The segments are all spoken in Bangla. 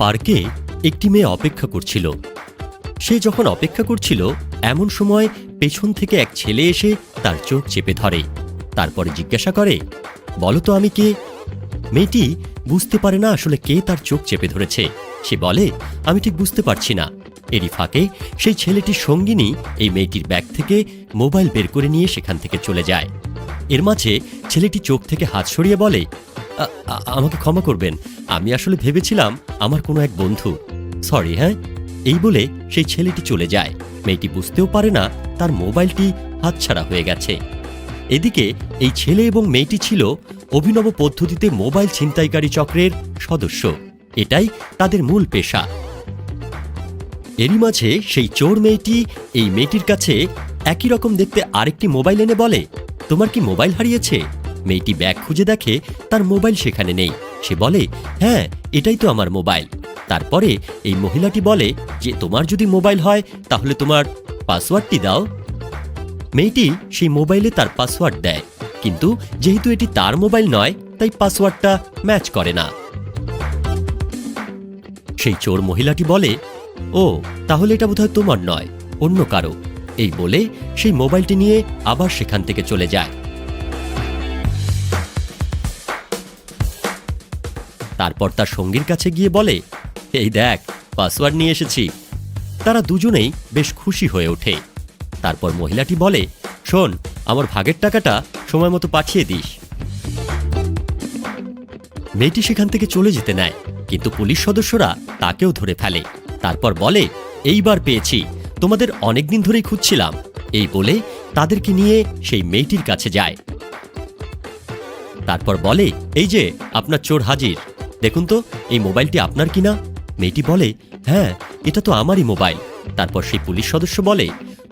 পার্কে একটি মেয়ে অপেক্ষা করছিল। সে যখন অপেক্ষা করছিল, এমন সময় পেছন থেকে এক ছেলে এসে তার চোখ চেপে ধরে। তারপরে জিজ্ঞাসা করে, বলো তো আমি কে? মেয়েটি বুঝতে পারে না আসলে কে তার চোখ চেপে ধরেছে। সে বলে, আমি ঠিক বুঝতে পারছি না। এরই ফাঁকে সেই ছেলেটির সঙ্গিনী এই মেয়েটির ব্যাগ থেকে মোবাইল বের করে নিয়ে সেখান থেকে চলে যায়। এর মাঝে ছেলেটি চোখ থেকে হাত সরিয়ে বলে "আ- আ- আমাকে ক্ষমা করবেন। আমি আসলে ভেবেছিলাম আমার কোনো এক বন্ধু। সরি হ্যাঁ? এই বলে সেই ছেলেটি চলে যায়। মেয়েটি বুঝতেও পারে না তার মোবাইলটি হাতছাড়া হয়ে গেছে। এদিকে এই ছেলে এবং মেয়েটি ছিল অভিনব পদ্ধতিতে মোবাইল ছিনতাইকারী চক্রের সদস্য। এটাই তাদের মূল পেশা। এরই মাঝে সেই চোর মেয়েটি এই মেয়েটির কাছে একই রকম দেখতে আরেকটি মোবাইল এনে বলে, তোমার কি মোবাইল হারিয়েছে? মেয়েটি ব্যাগ খুঁজে দেখে তার মোবাইল সেখানে নেই। সে বলে হ্যাঁ এটাই তো আমার মোবাইল। তারপরে এই মহিলাটি বলে, যে তোমার যদি মোবাইল হয়, তাহলে তোমার পাসওয়ার্ডটি দাও। মেয়েটি সেই মোবাইলে তার পাসওয়ার্ড দেয়। কিন্তু যেহেতু এটি তার মোবাইল নয়, তাই পাসওয়ার্ডটা ম্যাচ করে না। সেই চোর মহিলাটি বলে, ও, তাহলে এটা বোধহয় তোমার নয়, অন্য কারও। এই বলে সেই মোবাইলটি নিয়ে আবার সেখান থেকে চলে যায়। তারপর তার সঙ্গীর কাছে গিয়ে বলে, এই দেখ, পাসওয়ার্ড নিয়ে এসেছি। তারা দুজনেই বেশ খুশি হয়ে ওঠে। তারপর মহিলাটি বলে, শোন, আমার ভাগের টাকাটা সময় মতো পাঠিয়ে দিস। মেয়েটি সেখান থেকে চলে যেতে নেয়, কিন্তু পুলিশ সদস্যরা তাকেও ধরে ফেলে। তারপর বলে, এইবার পেয়েছি, তোমাদের অনেকদিন ধরেই খুঁজছিলাম। এই বলে তাদেরকে নিয়ে সেই মেয়েটির কাছে যায়। তারপর বলে, এই যে, আপনার চোর হাজির। দেখুন তো, এই মোবাইলটি আপনার কিনা? মেয়েটি বলে হ্যাঁ এটা তো আমারই মোবাইল। তারপর সেই পুলিশ সদস্য বলে,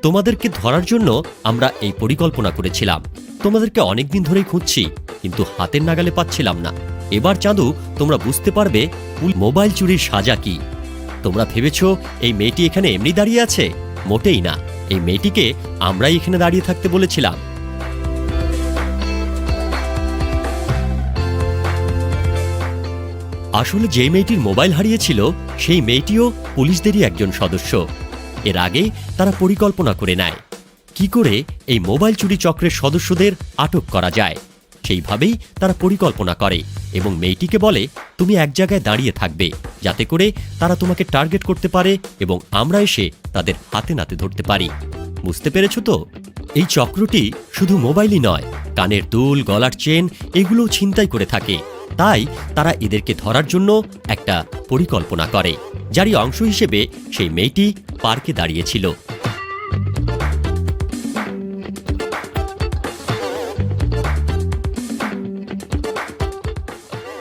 তোমাদেরকে ধরার জন্য আমরা এই পরিকল্পনা করেছিলাম। তোমাদেরকে অনেকদিন ধরেই খুঁজছি, কিন্তু হাতের নাগালে পাচ্ছিলাম না। এবার চাঁদু, তোমরা বুঝতে পারবে মোবাইল চুরির সাজা কি। তোমরা ভেবেছ এই মেয়েটি এখানে এমনি দাঁড়িয়ে আছে? মোটেই না। এই মেয়েটিকে আমরাই এখানে দাঁড়িয়ে থাকতে বলেছিলাম। আসলে যে মেয়েটির মোবাইল হারিয়েছিল, সেই মেয়েটিও পুলিশদেরই একজন সদস্য। এর আগে তারা পরিকল্পনা করে নেয়, কি করে এই মোবাইল চুরি চক্রের সদস্যদের আটক করা যায়। সেইভাবেই তারা পরিকল্পনা করে এবং মেয়েটিকে বলে, তুমি এক জায়গায় দাঁড়িয়ে থাকবে, যাতে করে তারা তোমাকে টার্গেট করতে পারে এবং আমরা এসে তাদের হাতে নাতে ধরতে পারি। বুঝতে পেরেছ তো? এই চক্রটি শুধু মোবাইলই নয়, কানের দুল, গলার চেন, এগুলোও ছিনতাই করে থাকে। তাই তারা এদেরকে ধরার জন্য একটা পরিকল্পনা করে, যারই অংশ হিসেবে সেই মেয়েটি পার্কে দাঁড়িয়েছিল।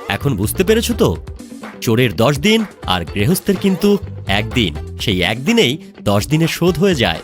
এখন বুঝতে পেরেছ তো? চোরের দশ দিন আর গৃহস্থের কিন্তু একদিন। সেই একদিনেই দশ দিনের শোধ হয়ে যায়।